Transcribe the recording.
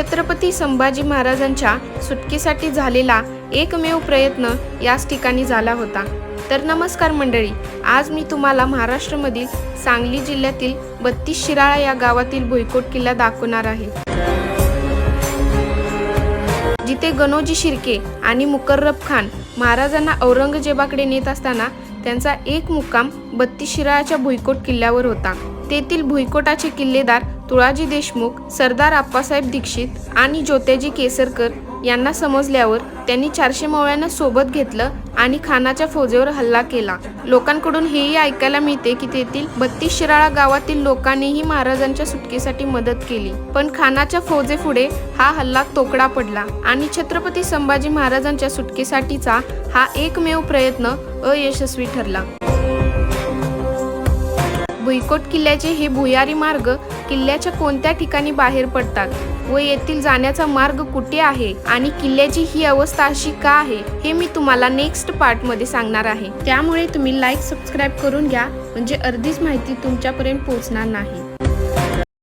छत्रपती संभाजी महाराजांच्या सुटकेसाठी झालेला एकमेव प्रयत्न याच ठिकाणी झाला होता. तर नमस्कार मंडळी आज मी तुम्हाला महाराष्ट्रामधील सांगली जिल्ह्यातील बत्तीस शिराळा या गावातील भुईकोट किल्ला दाखवणार आहे. जिथे गणोजी शिर्के आणि मुकर्रब खान महाराजांना औरंगजेबाकडे नेत असताना त्यांचा एक मुक्काम बत्तीस शिराळाच्या भुईकोट किल्ल्यावर होता. तेथील भुईकोटाचे किल्लेदार तुळाजी देशमुख सरदार आप्पासाहेब दीक्षित आणि ज्योत्याजी केसरकर यांना समजल्यावर त्यांनी चारशे मवळ्यांना सोबत घेतलं आणि खानाच्या फौजेवर हल्ला केला. लोकांकडून हेही ऐकायला मिळते की तेथील बत्तीस शिराळा गावातील लोकांनीही महाराजांच्या सुटकेसाठी मदत केली. पण खानाच्या फौजेपुढे हा हल्ला तोकडा पडला आणि छत्रपती संभाजी महाराजांच्या सुटकेसाठीचा हा एकमेव प्रयत्न अयशस्वी ठरला. भुईकोट किल्ल्याचे हे भुयारी मार्ग किल्ल्याच्या कोणत्या ठिकाणी बाहेर पडतात व येथील जाण्याचा मार्ग कुठे आहे आणि किल्ल्याची ही अवस्था अशी का आहे हे मी तुम्हाला नेक्स्ट पार्टमध्ये सांगणार आहे. त्यामुळे तुम्ही लाईक सबस्क्राईब करून घ्या म्हणजे अर्धीच माहिती तुमच्यापर्यंत पोहोचणार नाही.